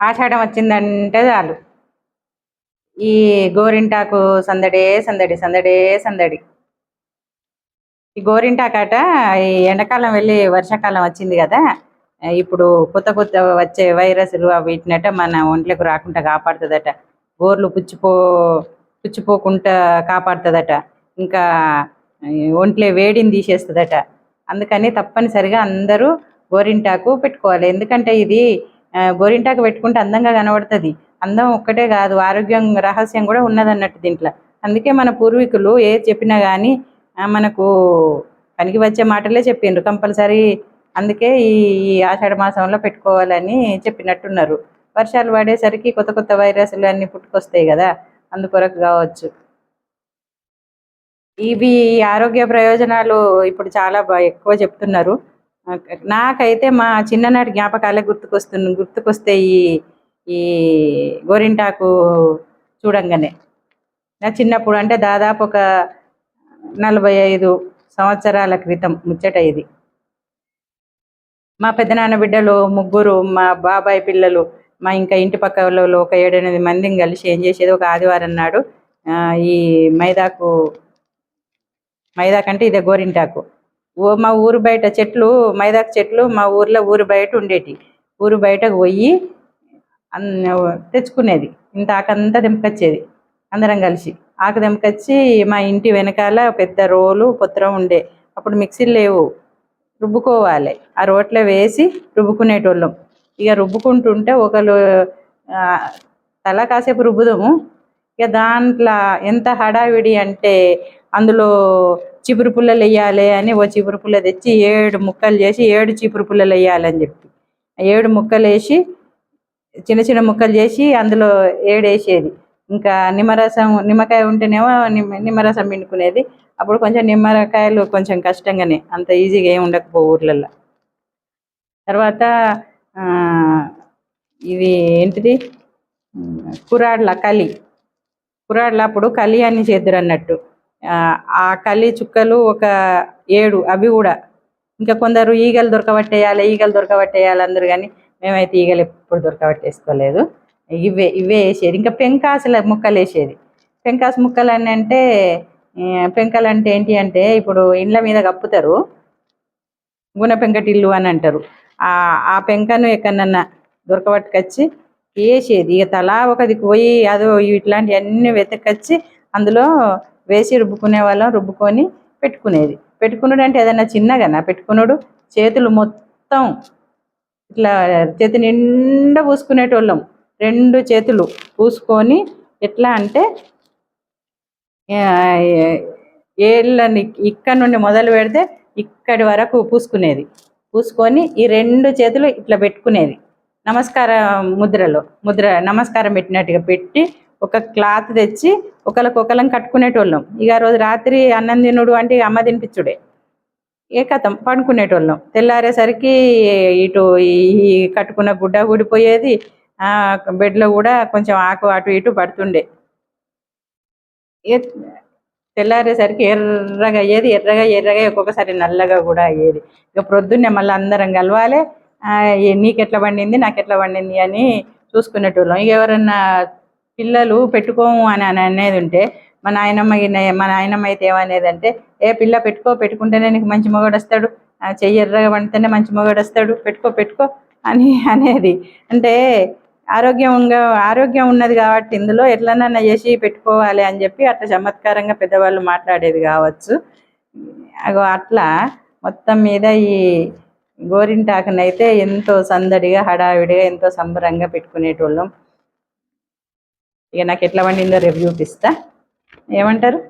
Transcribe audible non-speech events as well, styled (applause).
ఆషాఢం వచ్చిందంటే చాలు. ఈ గోరింటాకు సందడే సందడి సందడే సందడి. ఈ గోరింటాకట ఈ ఎండాకాలం వెళ్ళి వర్షాకాలం వచ్చింది కదా ఇప్పుడు కొత్త కొత్త వచ్చే వైరస్లు వీటినట మన ఒంట్లోకి రాకుండా కాపాడుతుందట. గోర్లు పుచ్చిపో పుచ్చిపోకుండా కాపాడుతుందట. ఇంకా ఒంట్లో వేడిని తీసేస్తుందట. అందుకని తప్పనిసరిగా అందరూ గోరింటాకు పెట్టుకోవాలి. ఎందుకంటే ఇది గోరింటాకు పెట్టుకుంటే అందంగా కనబడుతుంది. అందం ఒక్కటే కాదు ఆరోగ్యం రహస్యం కూడా ఉన్నదన్నట్టు దీంట్లో. అందుకే మన పూర్వీకులు ఏది చెప్పినా కానీ మనకు పనికి వచ్చే మాటలే చెప్పిండ్రు. కంపల్సరీ అందుకే ఈ ఆషాఢ మాసంలో పెట్టుకోవాలని చెప్పినట్టున్నారు. వర్షాలు పడేసరికి కొత్త కొత్త వైరస్లు అన్ని పుట్టుకొస్తాయి కదా అందుకొరకు కావచ్చు. ఇవి ఆరోగ్య ప్రయోజనాలు ఇప్పుడు చాలా ఎక్కువ చెప్తున్నారు. నాకైతే మా చిన్ననాటి జ్ఞాపకాలే గుర్తుకొస్తున్న గుర్తుకొస్తే ఈ ఈ గోరింటాకు చూడంగానే. నా చిన్నప్పుడు అంటే దాదాపు ఒక నలభై ఐదు సంవత్సరాల క్రితం ముచ్చట ఇది. మా పెద్దనాన్న బిడ్డలు ముగ్గురు మా బాబాయ్ పిల్లలు మా ఇంకా ఇంటి పక్క వాళ్ళు ఒక ఏడెనిమిది మందిని కలిసి ఏం చేసేది? ఒక ఆదివారం నాడు ఈ మైదాకు మైదాకంటే ఇదే గోరింటాకు. మా ఊరు బయట చెట్లు మైదాకు చెట్లు మా ఊర్లో ఊరు బయట ఉండేటి. ఊరు బయటకు పోయి అన్న తెచ్చుకునేది. ఇంత ఆకంతా తెంపుకొచ్చేది అందరం కలిసి. ఆకు తెంపుకొచ్చి మా ఇంటి వెనకాల పెద్ద రోలు పొత్రం ఉండే. అప్పుడు మిక్సీలు లేవు. రుబ్బుకోవాలి. ఆ రోట్లో వేసి రుబ్బుకునేటోళ్ళం. ఇక రుబ్బుకుంటుంటే ఒకరు తల కాసేపు రుబ్బుదాము. ఇక దాంట్లో ఎంత హడావిడి అంటే అందులో చీపురు పుల్లలు వేయాలి అని ఓ చీపురు పుల్ల తెచ్చి ఏడు ముక్కలు చేసి ఏడు చీపురు పుల్లలు వేయాలని చెప్పి. ఏడు ముక్కలు వేసి చిన్న చిన్న ముక్కలు చేసి అందులో ఏడేసేది ఇంకా నిమ్మరసం నిమ్మకాయ ఉంటేనేమో నిమ్మరసం పిండుకునేది. అప్పుడు కొంచెం నిమ్మకాయలు కొంచెం కష్టంగానే అంత ఈజీగా ఏమి ఉండకపో ఊర్లలో తర్వాత ఇది ఇవి ఏంటిది? కురాడ్ల కలి. కురాడ్ల అప్పుడు కలి అని చేద్దరు అన్నట్టు ఆ, కలి చుక్కలు ఒక ఏడు అవి కూడా. ఇంకా కొందరు ఈగలు దొరకబట్టేయాలి ఈగలు దొరకబట్టేయాలి అందరు కానీ మేమైతే ఈగలు ఎప్పుడు దొరకబట్టేసుకోలేదు. ఇవే ఇవే వేసేది. ఇంకా పెంకాసుల ముక్కలు వేసేది. పెంకాసు ముక్కలు అని అంటే పెంకలు అంటే ఏంటి అంటే ఇప్పుడు ఇండ్ల మీద కప్పుతారు. గుణ పెంకటిల్లు అని అంటారు. ఆ ఆ పెంకను ఎక్కడన్నా దొరకబట్టుకొచ్చి వేసేది. ఇక తలా ఒకది పోయి అదో ఇట్లాంటివన్నీ వెతకొచ్చి అందులో వేసి రుబ్బుకునే వాళ్ళం రుబ్బుకొని పెట్టుకునేది. పెట్టుకున్నాడు అంటే ఏదైనా చిన్నగానా? పెట్టుకున్నాడు చేతులు మొత్తం ఇట్లా చేతి నిండా పూసుకునేటోళ్ళం. రెండు చేతులు పూసుకొని ఎట్లా అంటే ఏళ్ళని ఇక్కడ నుండి మొదలు పెడితే ఇక్కడి వరకు పూసుకునేది. పూసుకొని ఈ రెండు చేతులు ఇట్లా పెట్టుకునేది. నమస్కార ముద్రలో ముద్ర నమస్కారం పెట్టినట్టుగా పెట్టి ఒక క్లాత్ తెచ్చి ఒకరికొకరం కట్టుకునేటోళ్ళం. ఇక రోజు రాత్రి అన్నం తినుడు అంటే అమ్మ తినిపించుడే ఏ కథం పడుకునేటోళ్ళం. తెల్లారేసరికి ఇటు ఈ కట్టుకున్న గుడ్డ ఊడిపోయేది బెడ్లో కూడా కొంచెం ఆకు అటు ఇటు పడుతుండే. ఏ తెల్లారేసరికి ఎర్రగా అయ్యేది ఎర్రగా ఎర్రగా ఒక్కొక్కసారి నల్లగా కూడా అయ్యేది. ఇక ప్రొద్దున్నే మళ్ళీ అందరం కలవాలి. నీకెట్లా పండింది నాకెట్లా పండింది అని చూసుకునేటోళ్ళం. ఇక ఎవరన్నా పిల్లలు పెట్టుకోము అని అని అనేది ఉంటే మా నాయనమ్మ మా నాయనమ్మ అయితే ఏమనేది అంటే ఏ పిల్ల పెట్టుకో పెట్టుకుంటేనే నీకు మంచి మొగడు వస్తాడు చెయ్యర్రగా చెయ్యి పండితేనే మంచి మొగడు వస్తాడు పెట్టుకో పెట్టుకో అని (laughs) అనేది. అంటే ఆరోగ్యంగా ఆరోగ్యం ఉన్నది కాబట్టి ఇందులో ఎట్లనన్నా చేసి పెట్టుకోవాలి అని చెప్పి అట్లా చమత్కారంగా పెద్దవాళ్ళు మాట్లాడేది కావచ్చు. అగో అట్లా మొత్తం మీద ఈ గోరింటాకునైతే ఎంతో సందడిగా హడావిడిగా ఎంతో సంబరంగా పెట్టుకునేటోళ్ళం. ఇక నాకు ఎట్లా వండిందో రివ్యూ చూపిస్తా. ఏమంటారు?